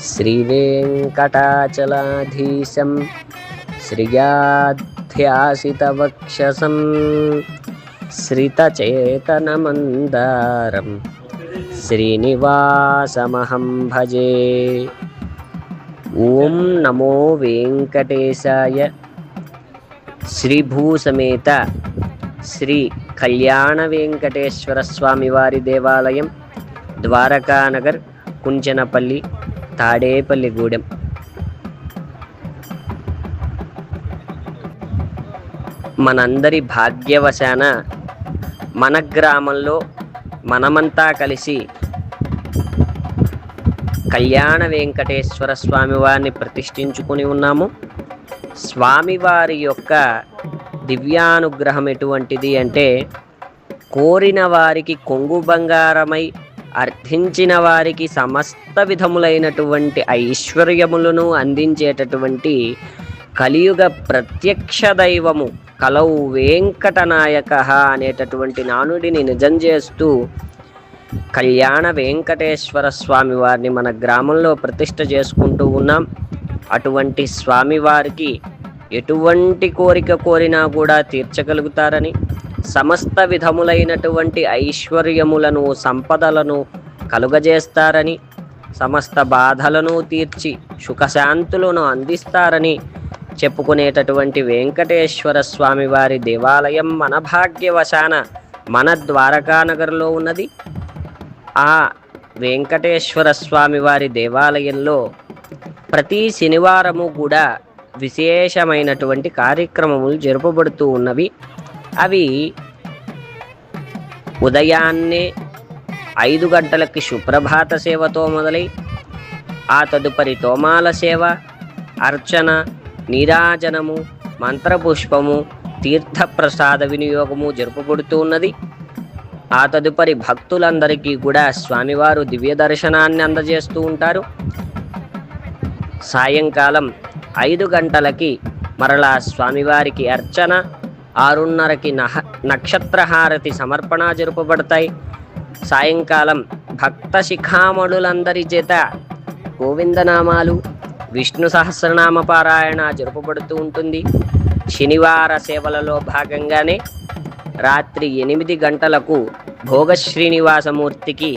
శ్రీవేంకటాచలాధీశం శ్రియాధ్యాసివక్షసం శ్రితచేతనమందారం. శ్రీనివాసమహం భజే. ఓం నమో వెంకటేశాయ. శ్రీభూసమేత శ్రీ కళ్యాణ వెంకటేశ్వర స్వామివారి దేవాలయం ద్వారకానగర్ కుంచనపల్లి తాడేపల్లిగూడెం. మనందరి భాగ్యవశాన మన గ్రామంలో మనమంతా కలిసి కళ్యాణ వెంకటేశ్వర స్వామివారిని ప్రతిష్ఠించుకుని ఉన్నాము. స్వామివారి యొక్క దివ్యానుగ్రహం ఎటువంటిది అంటే కోరిన వారికి కొంగు బంగారమై అర్థించిన వారికి సమస్త విధములైనటువంటి ఐశ్వర్యములను అందించేటటువంటి కలియుగ ప్రత్యక్ష దైవము కలవు వెంకటనాయక అనేటటువంటి నానుడిని నిజం చేస్తూ కళ్యాణ వెంకటేశ్వర స్వామి వారిని మన గ్రామంలో ప్రతిష్ట చేసుకుంటూ ఉన్నాం. అటువంటి స్వామివారికి ఎటువంటి కోరిక కోరినా కూడా తీర్చగలుగుతారని సమస్త విధములైనటువంటి ఐశ్వర్యములను సంపదలను కలుగజేస్తారని సమస్త బాధలను తీర్చి సుఖశాంతులను అందిస్తారని చెప్పుకునేటటువంటి వెంకటేశ్వర స్వామి వారి దేవాలయం మన భాగ్యవశాన మన ద్వారకానగర్లో ఉన్నది. ఆ వెంకటేశ్వర స్వామి వారి దేవాలయంలో ప్రతి శనివారము కూడా విశేషమైనటువంటి కార్యక్రమములు జరుపబడుతూ ఉన్నవి. అవి ఉదయాన్నే ఐదు గంటలకి సుప్రభాత సేవతో మొదలై ఆ తదుపరి తోమాల సేవ అర్చన నీరాజనము మంత్రపుష్పము తీర్థప్రసాద వినియోగము జరుపుబడుతూ ఉన్నది. ఆ తదుపరి భక్తులందరికీ కూడా స్వామివారు దివ్య దర్శనాన్ని అందజేస్తూ ఉంటారు. సాయంకాలం ఐదు గంటలకి మరలా స్వామివారికి అర్చన ఆరున్నరకి నహ నక్షత్రహారతి సమర్పణ జరుపబడతాయి. సాయంకాలం భక్త శిఖామణులందరి చేత గోవిందనామాలు విష్ణు సహస్రనామ పారాయణ జరుపబడుతూ ఉంటుంది. శనివార సేవలలో భాగంగానే రాత్రి ఎనిమిది గంటలకు భోగ శ్రీనివాసమూర్తికి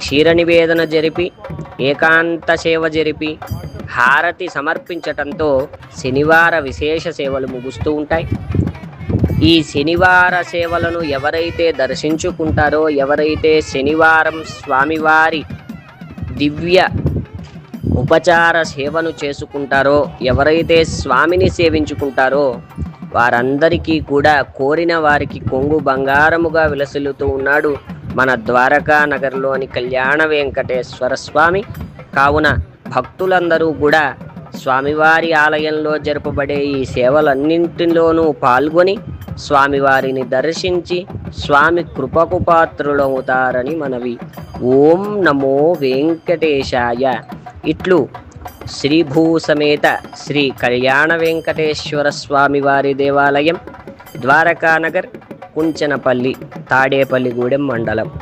క్షీర నివేదన జరిపి ఏకాంత సేవ జరిపి హారతి సమర్పించటంతో శనివార విశేష సేవలు ముగుస్తూ ఉంటాయి. ఈ శనివార సేవలను ఎవరైతే దర్శించుకుంటారో ఎవరైతే శనివారం స్వామివారి దివ్య ఉపచార సేవను చేసుకుంటారో ఎవరైతే స్వామిని సేవించుకుంటారో వారందరికీ కూడా కోరిన వారికి కొంగు బంగారముగా విలసిల్లుతూ ఉన్నాడు మన ద్వారకా నగర్లోని కళ్యాణ వెంకటేశ్వర స్వామి. కావున భక్తులందరూ కూడా స్వామివారి ఆలయంలో జరపబడే ఈ సేవలన్నింటిలోనూ పాల్గొని స్వామివారిని దర్శించి స్వామి కృపకు పాత్రులవుతారని మనవి. ఓం నమో వెంకటేశాయ. ఇట్లు శ్రీభూసమేత శ్రీ కళ్యాణ వెంకటేశ్వర స్వామివారి దేవాలయం ద్వారకానగర్ కుంచనపల్లి తాడేపల్లిగూడెం మండలం.